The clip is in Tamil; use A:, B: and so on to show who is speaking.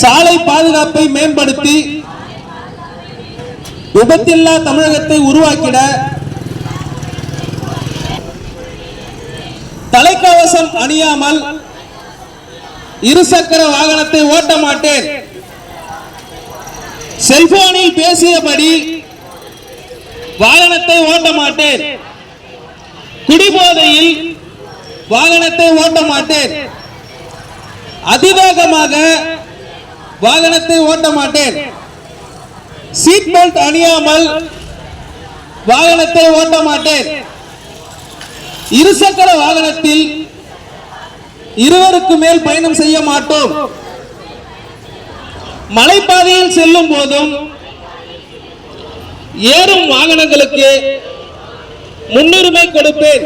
A: சாலை பாதுகாப்பை மேம்படுத்தி விபத்தில்லா தமிழகத்தை உருவாக்கிட தலைக்கவசம் அணியாமல் இருசக்கர வாகனத்தை ஓட்ட மாட்டேன். செல்போனில் பேசியபடி வாகனத்தை ஓட்ட மாட்டேன். குடிபோதையில் வாகனத்தை ஓட்ட மாட்டேன். அதிவேகமாக வாகனத்தை ஓட்ட மாட்டேன். சீட் பெல்ட் அணியாமல் வாகனத்தை ஓட்ட மாட்டேன். இருசக்கர வாகனத்தில் இருவருக்கு மேல் பயணம் செய்ய மாட்டோம். மலைப்பாதையில் செல்லும் போதும் ஏறும் வாகனங்களுக்கு முன்னுரிமை கொடுப்பேன்.